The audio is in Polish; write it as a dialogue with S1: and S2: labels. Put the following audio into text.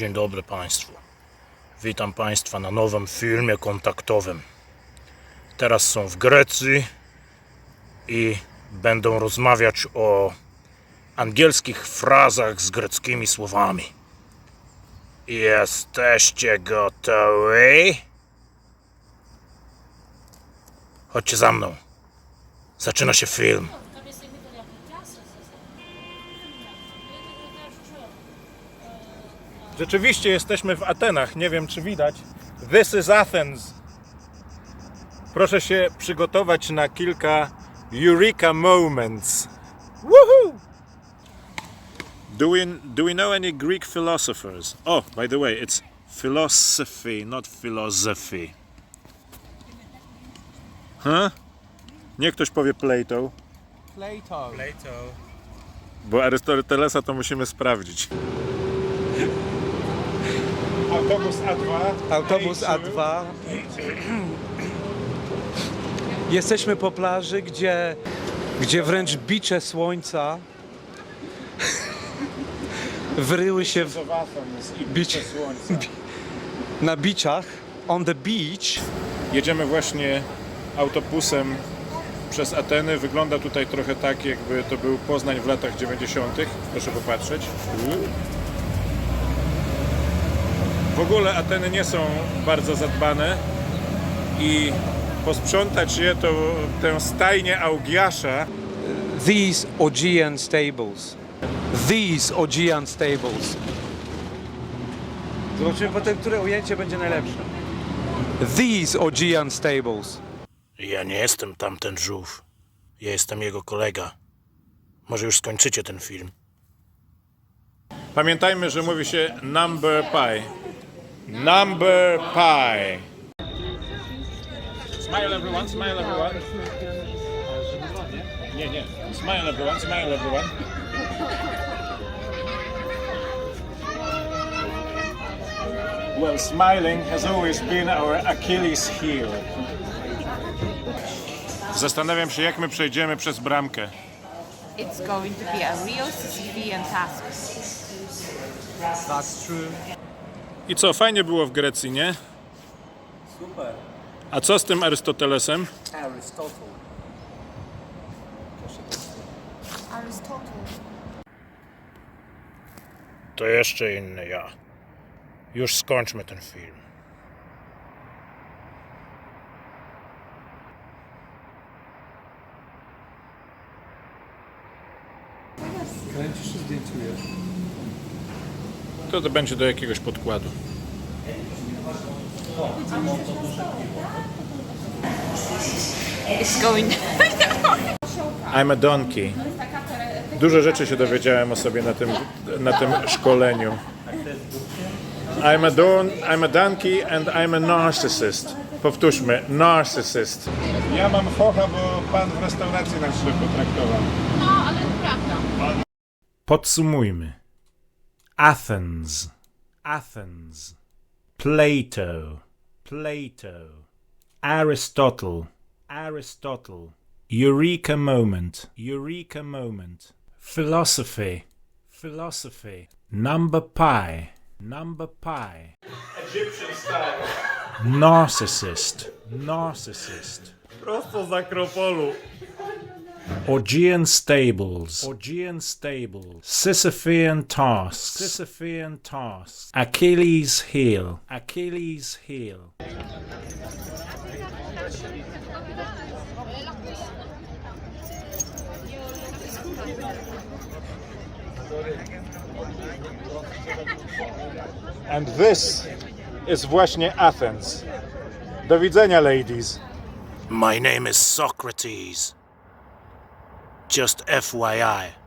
S1: Dzień dobry Państwu. Witam Państwa na nowym filmie kontaktowym. Teraz są w Grecji i będą rozmawiać o angielskich frazach z greckimi słowami. Jesteście gotowi? Chodźcie za mną. Zaczyna się film.
S2: Rzeczywiście jesteśmy w Atenach. Nie wiem, czy widać. This is Athens. Proszę się przygotować na kilka Eureka moments. Woohoo! Do we, do we know any Greek philosophers? Oh, by the way, it's philosophy, not philosophy. Huh? Nie ktoś powie Plato,
S3: Plato.
S2: bo Arystotelesa to musimy sprawdzić. Autobus A2.
S3: Autobus A2. Jesteśmy po plaży, gdzie, gdzie wręcz bicze słońca wryły się w, bić, na biczach. On the beach.
S2: Jedziemy właśnie autobusem przez Ateny. Wygląda tutaj trochę tak, jakby to był Poznań w latach 90. Proszę popatrzeć. W ogóle Ateny nie są bardzo zadbane i posprzątać je to tę stajnię Augiasza
S3: These Augean stables. These Augean stables. Zobaczymy potem, które ujęcie będzie najlepsze. These Augean stables.
S1: Ja nie jestem tamten żółw. Ja jestem jego kolega. Może już skończycie ten film.
S2: Pamiętajmy, że mówi się number pie. Number pie. Smile everyone, smile everyone. Nie, nie. Smile everyone, smile everyone. Well, smiling has always been our Achilles heel. Zastanawiam się, jak my przejdziemy przez bramkę.
S4: It's going to be a real Sicilian task.
S3: That's true.
S2: I co, fajnie było w Grecji, nie?
S3: Super.
S2: A co z tym Arystotelesem?
S3: Aristotle.
S4: Aristotle.
S1: To jeszcze inny ja. Już skończmy ten film.
S3: Kręcisz czy zdjęciujesz?
S2: To, to będzie do jakiegoś podkładu.
S4: It's going.
S2: I'm a donkey. Dużo rzeczy się dowiedziałem o sobie na tym, na tym szkoleniu. I'm a, don, I'm a donkey and I'm a narcissist. Powtórzmy, narcissist. Ja mam focha, bo pan w restauracji nas źle potraktował.
S4: No, ale prawda.
S1: Podsumujmy. Athens. Athens. Plato. Plato. Aristotle. Aristotle. Eureka moment. Eureka moment. Philosophy. Philosophy. Number pi. Number pi.
S2: Egyptian style.
S1: Narcissist. Narcissist.
S2: Prosto z Akropolu.
S1: Augean stables. Augean stables. Sisyphean tasks. Sisyphean tasks. Achilles heel. Achilles heel.
S2: And this is właśnie Athens. Do widzenia, ladies.
S1: My name is Socrates. Just FYI.